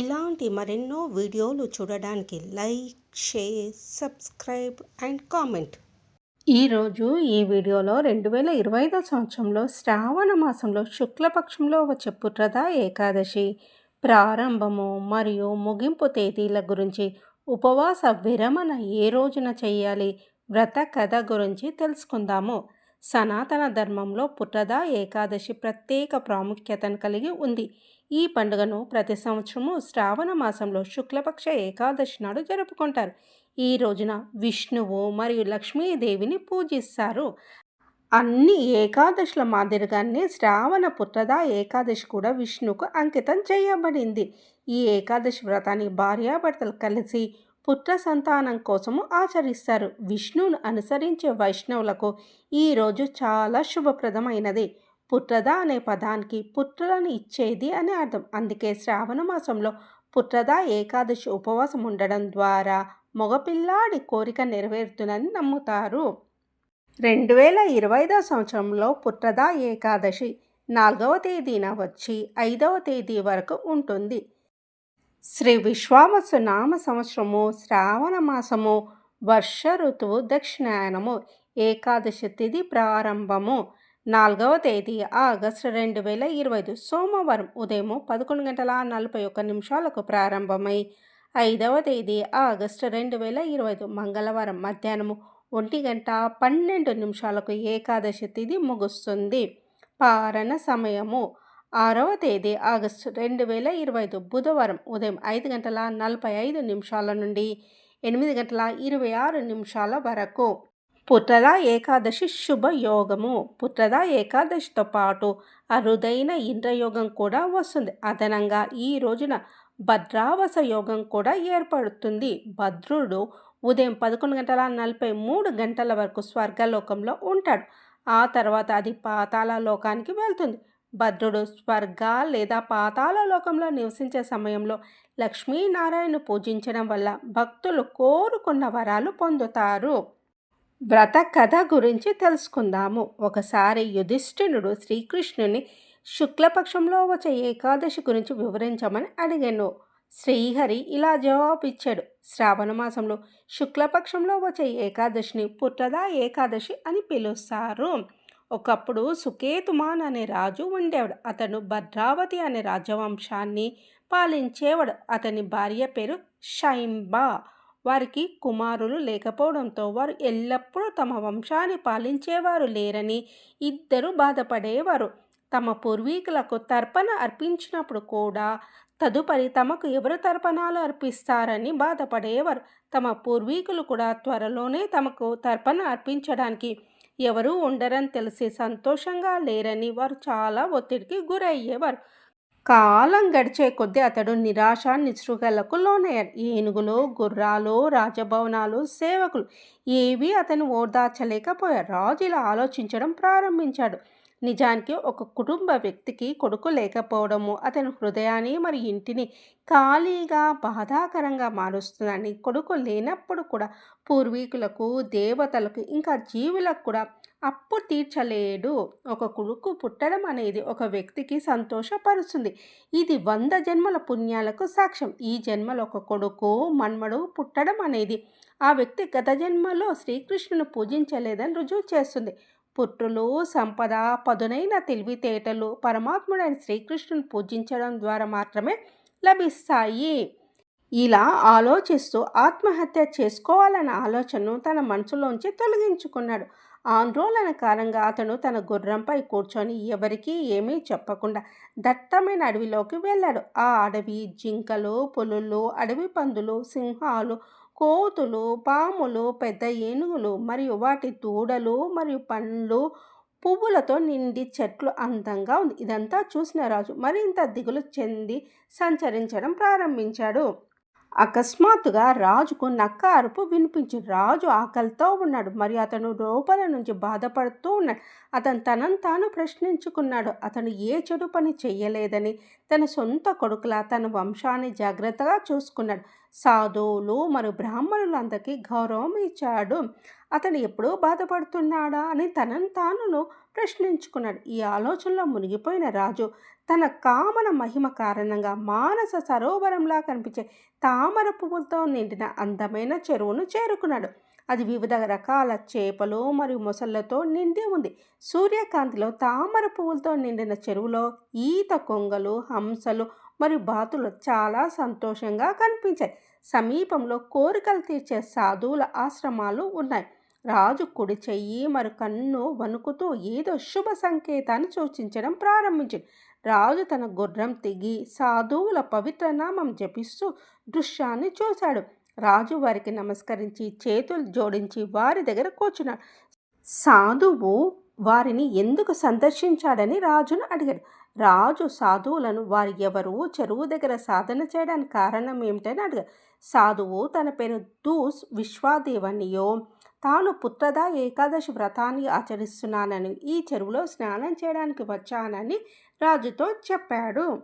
ఇలాంటి మరెన్నో వీడియోలు చూడడానికి like share subscribe and comment. ఈరోజు ఈ వీడియోలో రెండు వేల ఇరవై ఐదో సంవత్సరంలో శ్రావణ మాసంలో శుక్లపక్షంలో వచ్చే పుట్రద ఏకాదశి. ప్రారంభము మరియు ముగింపు తేదీల గురించి ఉపవాస విరమణ ఏ రోజున చేయాలి వ్రత కథ గురించి తెలుసుకుందాము. సనాతన ధర్మంలో పుత్రద ఏకాదశి ప్రత్యేక ప్రాముఖ్యతను కలిగి ఉంది. ఈ పండుగను ప్రతి సంవత్సరము శ్రావణ మాసంలో శుక్లపక్ష ఏకాదశి నాడు జరుపుకుంటారు. ఈ రోజున విష్ణువు మరియు లక్ష్మీదేవిని పూజిస్తారు. అన్ని ఏకాదశుల మాదిరిగానే శ్రావణ పుత్రద ఏకాదశి కూడా విష్ణుకు అంకితం చేయబడింది. ఈ ఏకాదశి వ్రతాన్ని భార్యాభర్తలు కలిసి పుత్ర సంతానం కోసము ఆచరిస్తారు. విష్ణువును అనుసరించే వైష్ణవులకు ఈరోజు చాలా శుభప్రదమైనది. పుట్రద అనే పదానికి పుత్రులను ఇచ్చేది అని అర్థం. అందుకే శ్రావణ మాసంలో పుట్రద ఏకాదశి ఉపవాసం ఉండడం ద్వారా మగపిల్లాడి కోరిక నెరవేరుతుందని నమ్ముతారు. రెండు వేల ఇరవై ఐదో సంవత్సరంలో పుట్రద ఏకాదశి నాలుగవ తేదీన వచ్చి ఐదవ తేదీ వరకు ఉంటుంది. శ్రీ విశ్వామసు నామ సంవత్సరము శ్రావణ మాసము వర్ష ఋతువు దక్షిణాయనము ఏకాదశి తిథి ప్రారంభము నాలుగవ తేదీ ఆగస్టు రెండు వేల ఇరవై ఐదు సోమవారం ఉదయం పదకొండు గంటల నలభై ఒక్క నిమిషాలకు ప్రారంభమై ఐదవ తేదీ ఆగస్టు రెండు వేల ఇరవై ఐదు మంగళవారం మధ్యాహ్నము ఒంటి గంట పన్నెండు నిమిషాలకు ఏకాదశి తిథి ముగుస్తుంది. పారణ సమయము ఆరవ తేదీ ఆగస్టు రెండు వేల ఇరవై ఐదు బుధవారం ఉదయం ఐదు గంటల నలభై ఐదు నిమిషాల నుండి ఎనిమిది గంటల ఇరవై ఆరు నిమిషాల వరకు. పుత్రద ఏకాదశి శుభయోగము. పుత్రద ఏకాదశితో పాటు అరుదైన ఇంద్రయోగం కూడా వస్తుంది. అదనంగా ఈ రోజున భద్రావస యోగం కూడా ఏర్పడుతుంది. భద్రుడు ఉదయం పదకొండు గంటల నలభై మూడు గంటల వరకు స్వర్గలోకంలో ఉంటాడు. ఆ తర్వాత అది పాతాళ లోకానికి వెళ్తుంది. భద్రుడు స్వర్గ లేదా పాతాళ లోకంలో నివసించే సమయంలో లక్ష్మీనారాయణ పూజించడం వల్ల భక్తులు కోరుకున్న వరాలు పొందుతారు. వ్రత కథ గురించి తెలుసుకుందాము. ఒకసారి యుధిష్ఠినుడు శ్రీకృష్ణుని శుక్లపక్షంలో వచ్చే ఏకాదశి గురించి వివరించమని అడిగాను. శ్రీహరి ఇలా జవాబిచ్చాడు. శ్రావణ మాసంలో శుక్లపక్షంలో వచ్చే ఏకాదశిని పుట్టదా ఏకాదశి అని పిలుస్తారు. ఒకప్పుడు సుకేతుమాన్ అనే రాజు ఉండేవాడు. అతను భద్రావతి అనే రాజవంశాన్ని పాలించేవాడు. అతని భార్య పేరు షైంబా వారికి కుమారులు లేకపోవడంతో వారు ఎల్లప్పుడూ తమ వంశాన్ని పాలించేవారు లేరని ఇద్దరు బాధపడేవారు. తమ పూర్వీకులకు తర్పణ అర్పించినప్పుడు కూడా తదుపరి తమకు ఎవరు తర్పణాలు అర్పిస్తారని బాధపడేవారు. తమ పూర్వీకులు కూడా త్వరలోనే తమకు తర్పణ అర్పించడానికి ఎవరూ ఉండరని తెలిసి సంతోషంగా లేరని వారు చాలా ఒత్తిడికి గురయ్యేవారు. కాలం గడిచే కొద్దీ అతడు నిరాశ నిస్సృహలకు లోనయ్యాడు. ఏనుగులు గుర్రాలు రాజభవనాలు సేవకులు ఏవి అతను ఓదార్చలేకపోయారు. రాజు ఇలా ఆలోచించడం ప్రారంభించాడు. నిజానికి ఒక కుటుంబ వ్యక్తికి కొడుకు లేకపోవడము అతని హృదయాన్ని మరి ఇంటిని ఖాళీగా బాధాకరంగా మారుస్తుందని కొడుకు లేనప్పుడు కూడా పూర్వీకులకు దేవతలకు ఇంకా జీవులకు కూడా అప్పు తీర్చలేడు. ఒక కొడుకు పుట్టడం అనేది ఒక వ్యక్తికి సంతోషపరుస్తుంది. ఇది వంద జన్మల పుణ్యాలకు సాక్ష్యం. ఈ జన్మలో ఒక కొడుకు మన్మడు పుట్టడం అనేది ఆ వ్యక్తి గత జన్మలో శ్రీకృష్ణును పూజించలేదని రుజువు చేస్తుంది. పుత్రులు సంపద పదునైన తెలివితేటలు పరమాత్ముడైన శ్రీకృష్ణుని పూజించడం ద్వారా మాత్రమే లభిస్తాయి. ఇలా ఆలోచిస్తూ ఆత్మహత్య చేసుకోవాలన్న ఆలోచనను తన మనసులోంచి తొలగించుకున్నాడు. ఆందోళన కారణంగా అతను తన గుర్రంపై కూర్చొని ఎవరికీ ఏమీ చెప్పకుండా దట్టమైన అడవిలోకి వెళ్ళాడు. ఆ అడవి జింకలు పులులు అడవి పందులు సింహాలు కోతులు పాములు పెద్ద ఏనుగులు మరియు వాటి దూడలు మరియు పండ్లు పువ్వులతో నిండి చెట్లు అందంగా ఉంది. ఇదంతా చూసిన రాజు మరింత దిగులు చెంది సంచరించడం ప్రారంభించాడు. అకస్మాత్తుగా రాజుకు నక్క అరుపు వినిపించి రాజు ఆకలితో ఉన్నాడు. మరి అతను లోపల నుంచి బాధపడుతూ ఉన్నాడు. అతను తనను తాను ప్రశ్నించుకున్నాడు. అతను ఏ చెడు పని చేయలేదని తన సొంత కొడుకులా తన వంశాన్ని జాగ్రత్తగా చూసుకున్నాడు. సాధువులు మరియు బ్రాహ్మణులందరికీ గౌరవం ఇచ్చాడు. అతను ఎప్పుడూ బాధపడుతున్నాడా అని తనను తానును ప్రశ్నించుకున్నాడు. ఈ ఆలోచనలో మునిగిపోయిన రాజు తన కామన మహిమ కారణంగా మానస సరోవరంలా కనిపించే తామర పువ్వులతో నిండిన అందమైన చెరువును చేరుకున్నాడు. అది వివిధ రకాల చేపలు మరియు మొసళ్ళతో నిండి ఉంది. సూర్యకాంతిలో తామర పువ్వులతో నిండిన చెరువులో ఈత కొంగలు హంసలు మరియు బాతులు చాలా సంతోషంగా కనిపించాయి. సమీపంలో కోరికలు తీర్చే సాధువుల ఆశ్రమాలు ఉన్నాయి. రాజు కుడి చెయ్యి మరి కన్ను వణుకుతూ ఏదో శుభ సంకేతాన్ని సూచించడం ప్రారంభించింది రాజు తన గుర్రం తిగి సాధువుల పవిత్ర నామం జపిస్తూ దృశ్యాన్ని చూశాడు. రాజు వారికి నమస్కరించి చేతులు జోడించి వారి దగ్గర కూర్చున్నాడు. సాధువు వారిని ఎందుకు సందర్శించాడని రాజును అడిగాడు. రాజు సాధువులను వారు ఎవరు చెరువు దగ్గర సాధన చేయడానికి కారణం ఏమిటని అడిగారు సాధువు తన పేరు దూస్ విశ్వాదేవనియో తాను పుత్రద ఏకాదశి వ్రతాన్ని ఆచరిస్తున్నానని ఈ చెరువులో స్నానం చేయడానికి వచ్చానని రాజుతో చెప్పాడు.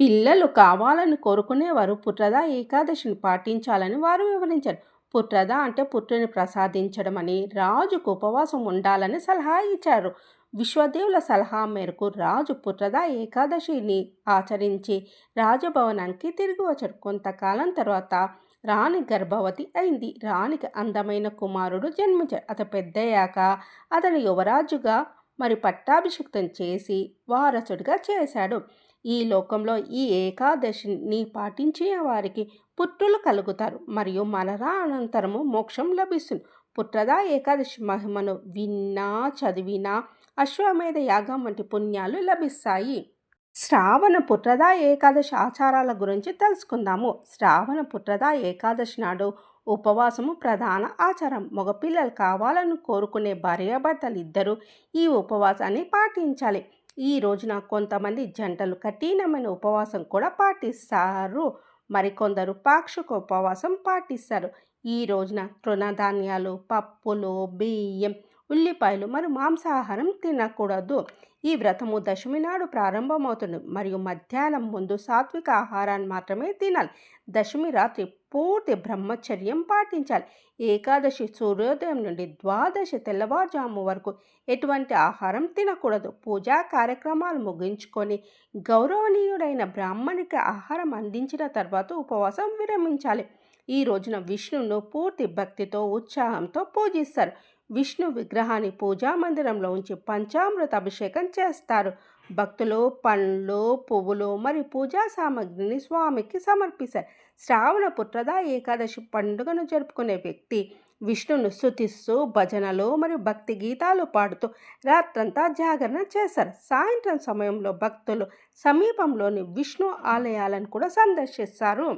పిల్లలు కావాలని కోరుకునేవారు పుత్రద ఏకాదశిని పాటించాలని వారు వివరించారు. పుత్రద అంటే పుత్రుని ప్రసాదించడం అని రాజుకు ఉపవాసం ఉండాలని సలహా ఇచ్చారు. విశ్వదేవుల సలహా మేరకు రాజు పుత్రద ఏకాదశిని ఆచరించి రాజభవనానికి తిరిగి వచ్చాడు. కొంతకాలం తర్వాత రాణి గర్భవతి అయింది. రాణికి అందమైన కుమారుడు జన్మించాడు. అతను పెద్దయ్యాక అతను యువరాజుగా మరి పట్టాభిషిక్తం చేసి వారసుడిగా చేశాడు. ఈ లోకంలో ఈ ఏకాదశిని పాటించిన వారికి పుత్రులు కలుగుతారు. మరియు మరరా అనంతరము మోక్షం లభిస్తుంది. పుత్రదా ఏకాదశి మహిమను విన్నా చదివినా అశ్వమేధ యాగం వంటి పుణ్యాలు లభిస్తాయి. శ్రావణ పుత్రదా ఏకాదశి ఆచారాల గురించి తెలుసుకుందాము. శ్రావణ పుత్రదా ఏకాదశి నాడు ఉపవాసము ప్రధాన ఆచారం. మగపిల్లలు కావాలని కోరుకునే భార్యాభర్తలు ఇద్దరూ ఈ ఉపవాసాన్ని పాటించాలి. ఈ రోజున కొంతమంది జంటలు కఠినమైన ఉపవాసం కూడా పాటిస్తారు. మరికొందరు పాక్షిక ఉపవాసం పాటిస్తారు. ఈ రోజున తృణధాన్యాలు పప్పులు బియ్యం ఉల్లిపాయలు మరియు మాంసాహారం తినకూడదు. ఈ వ్రతము దశమి నాడు ప్రారంభమవుతుంది. మరియు మధ్యాహ్నం ముందు సాత్విక ఆహారాన్ని మాత్రమే తినాలి. దశమి రాత్రి పూర్తి బ్రహ్మచర్యం పాటించాలి. ఏకాదశి సూర్యోదయం నుండి ద్వాదశి తెల్లవారుజాము వరకు ఎటువంటి ఆహారం తినకూడదు. పూజా కార్యక్రమాలు ముగించుకొని గౌరవనీయుడైన బ్రాహ్మణికి ఆహారం అందించిన తర్వాత ఉపవాసం విరమించాలి. ఈ రోజున విష్ణువును పూర్తి భక్తితో ఉత్సాహంతో పూజిస్తారు. విష్ణు విగ్రహాన్ని పూజా మందిరంలో ఉంచి పంచామృత అభిషేకం చేస్తారు. భక్తులు పండ్లు పువ్వులు మరియు పూజా సామాగ్రిని స్వామికి సమర్పిస్తారు. శ్రావణ పుత్రద ఏకాదశి పండుగను జరుపుకునే వ్యక్తి విష్ణును స్థుతిస్తూ భజనలు మరియు భక్తి గీతాలు పాడుతూ రాత్రంతా జాగరణ చేశారు సాయంత్రం సమయంలో భక్తులు సమీపంలోని విష్ణు ఆలయాలను కూడా సందర్శిస్తారు.